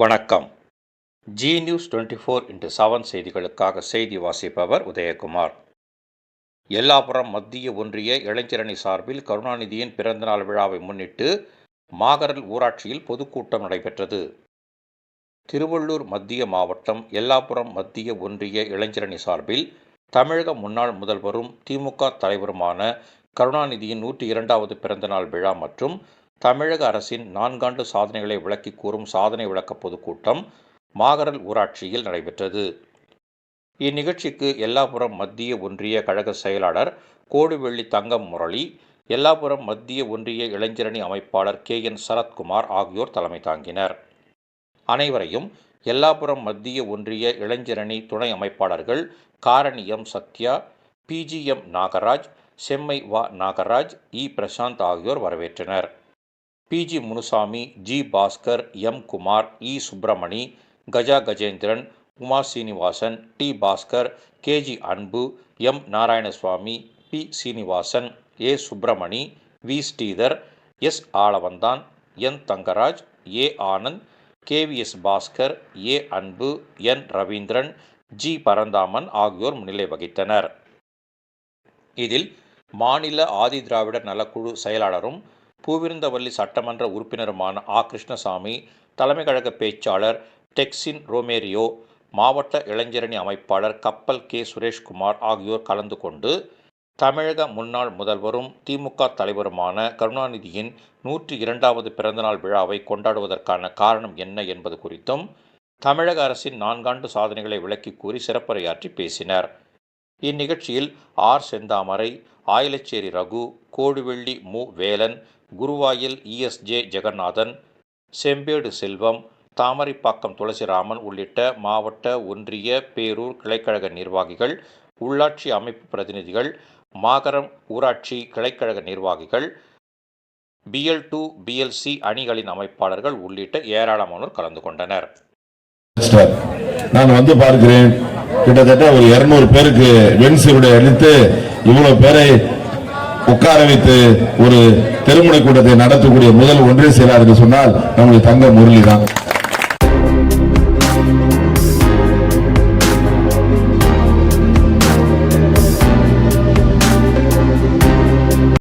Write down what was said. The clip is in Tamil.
வணக்கம். Zee News twenty four into seven செய்திகளுக்காக செய்தி வாசிப்பவர் உதயகுமார். எல்லாபுரம் மத்திய ஒன்றிய இளைஞரணி சார்பில் கருணாநிதியின் பிறந்தநாள் விழாவை முன்னிட்டு மாகரல் ஊராட்சியில் பொதுக்கூட்டம் நடைபெற்றது. திருவள்ளூர் மத்திய மாவட்டம் எல்லாபுரம் மத்திய ஒன்றிய இளைஞரணி சார்பில் தமிழக முன்னாள் முதல்வரும் திமுக தலைவருமான கருணாநிதியின் நூற்றி இரண்டாவது பிறந்தநாள் விழா மற்றும் தமிழக அரசின் நான்காண்டு சாதனைகளை விளக்கி கூறும் சாதனை விளக்க பொதுக்கூட்டம் மாகரல் ஊராட்சியில் நடைபெற்றது. இந்நிகழ்ச்சிக்கு எல்லாபுரம் மத்திய ஒன்றிய கழக செயலாளர் கோடுவெள்ளி தங்கம் முரளி எல்லாபுரம் மத்திய ஒன்றிய இளைஞரணி அமைப்பாளர் கே. என். சரத்குமார் ஆகியோர் தலைமை தாங்கினர். அனைவரையும் எல்லாபுரம் மத்திய ஒன்றிய இளைஞரணி துணை அமைப்பாளர்கள் காரணியம் சத்யா பிஜிஎம் நாகராஜ் செம்மை வா. நாகராஜ் இ. பிரசாந்த் ஆகியோர் வரவேற்றனர். PG Munusamy G Bhaskar M Kumar E Subramani Gaja Gajendran Uma Srinivasan T Bhaskar KG Anbu M Narayanasamy P Srinivasan A Subramani V Sridhar S Alavandhan N Thangaraj A Anand KVS Bhaskar A Anbu N Ravindran G Paranthaman ஆகியோர் முன்னிலை வகித்தனர். இதில் மாநில ஆதிதிராவிடர் நலக்குழு செயலாளரும் பூவிருந்தவல்லி சட்டமன்ற உறுப்பினருமான ஆ. கிருஷ்ணசாமி தலைமை கழக பேச்சாளர் டெக்ஸின் ரோமேரியோ மாவட்ட இளைஞரணி அமைப்பாளர் கப்பல் கே. சுரேஷ்குமார் ஆகியோர் கலந்து கொண்டு தமிழக முன்னாள் முதல்வரும் திமுக தலைவருமான கருணாநிதியின் நூற்றி இரண்டாவது பிறந்தநாள் விழாவை கொண்டாடுவதற்கான காரணம் என்ன என்பது குறித்தும் தமிழக அரசின் நான்காண்டு சாதனைகளை விளக்கி கூறி சிறப்புரையாற்றி பேசினர். இந்நிகழ்ச்சியில் ஆர். செந்தாமரை ஆயிலச்சேரி ரகு கோடுவெள்ளி மு. வேலன் குருவாயில் இஎஸ்ஜே ஜெகநாதன் செம்பேடு செல்வம் தாமரைப்பாக்கம் துளசிராமன் உள்ளிட்ட மாவட்ட ஒன்றிய பேரூர் கிளைக்கழக நிர்வாகிகள் உள்ளாட்சி அமைப்பு பிரதிநிதிகள் மாகரம் ஊராட்சி கிளைக்கழக நிர்வாகிகள் பிஎல் டூ பிஎல்சி அணிகளின் அமைப்பாளர்கள் உள்ளிட்ட ஏராளமானோர் கலந்து கொண்டனர். நான் வந்து பார்க்கிறேன் கிட்டத்தட்ட ஒரு இருநூறு பேருக்கு வெண்சிவுடை அளித்து இவ்வளவு பேரை உட்கார வைத்து ஒரு திருமண கூட்டத்தை நடத்தக்கூடிய முதல் ஒன்றிய செயலாளர் சொன்னால் நம்முடைய தங்க முரளி தான்